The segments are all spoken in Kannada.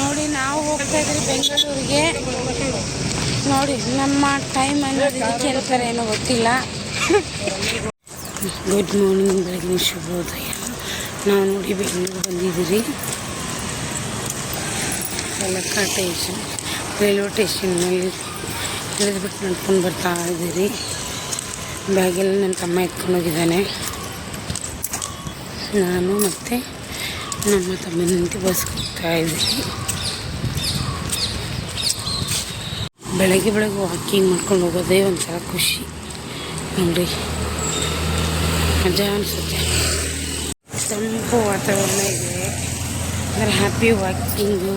ನೋಡಿ ನಾವು ಹೋಗ್ತಾ ಇದ್ರಿ ಬೆಂಗಳೂರಿಗೆ. ನೋಡಿ ನಮ್ಮ ಟೈಮ್ ಅನ್ನೋದು ಇದಕ್ಕೆ ಏನೋ ಗೊತ್ತಿಲ್ಲ. ಗುಡ್ ಮಾರ್ನಿಂಗ್ ಬೆಳಗಿನ ಶುಭೋದಯ. ನಾವು ನೋಡಿ ಬೆಂಗಳೂರು ಬಂದಿದ್ದೀರಿ. ಲಕ್ಕಾ ಟೇಷನ್ ರೈಲ್ವೆ ಟೇಷನ್ನಲ್ಲಿ ಇಳಿದ್ಬಿಟ್ಟು ನಡ್ಕೊಂಡು ಬರ್ತಾ ಇದ್ದೀರಿ. ಬ್ಯಾಗೆಲ್ಲ ನನ್ನ ತಮ್ಮ ಎತ್ಕೊಂಡು ಹೋಗಿದ್ದಾನೆ. ನಾನು ಮತ್ತು ನಮ್ಮ ತಮ್ಮನಿಗೆ ಬಸ್ ಇದ್ದೀವಿ ಬೆಳಗ್ಗೆ ಬೆಳಗ್ಗೆ ವಾಕಿಂಗ್ ಮಾಡ್ಕೊಂಡು ಹೋಗೋದೇ ಒಂಥರ ಖುಷಿ. ನೋಡಿ, ಮಜಾ ಅನಿಸುತ್ತೆ. ತಂಪು ವಾತಾವರಣ ಇದೆ. ಅಂದರೆ ಹ್ಯಾಪಿ ವಾಕಿಂಗು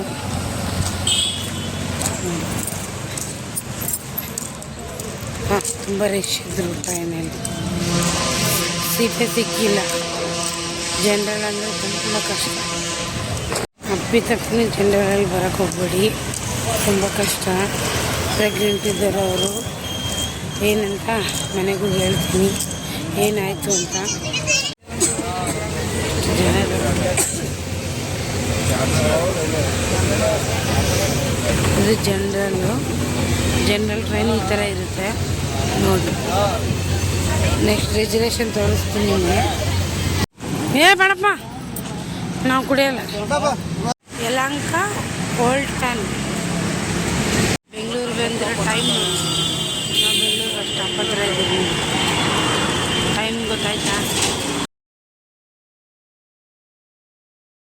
ಹಾಂ, ತುಂಬ ರಶ್ ಇದ್ರು ಟ್ರೈನಲ್ಲಿ. ಸೀಟೇ ಸಿಕ್ಕಿಲ್ಲ. ಜನರಲ್ ಅಂದರೆ ತುಂಬ ಕಷ್ಟ. ಅಪ್ಪಿ ತಕ್ಷಣ ಜನರಲ್ಲಿ ಬರೋಕ್ಕೆ ಹೋಗ್ಬೇಡಿ. ತುಂಬ ಕಷ್ಟ. ಪ್ರೆಗ್ನೆಂಟ್ ಇದ್ದಾರೆ ಅವರು. ಏನಂತ ಮನೆಗೂ ಹೇಳ್ತೀನಿ. ಏನಾಯಿತು ಅಂತ. ಇದು ಜನರಲ್ಲು. ಜನರಲ್ ಟ್ರೈನ್ ಈ ಥರ ಇರುತ್ತೆ. ನೋಡಿ. ನೆಕ್ಸ್ಟ್ ರಿಸರ್ವೇಷನ್ ತೋರಿಸ್ತೀನಿ ನಿಮಗೆ. ಏ ಬೇಡಪ್ಪ ನಾವು ಕುಡಿಯಲ್ಲ ಯಲಂಕ ಓಲ್ಡ್ ಟೌನ್ ಬೆಂಗಳೂರು ಬಂದಿರೋ ಟೈಮ್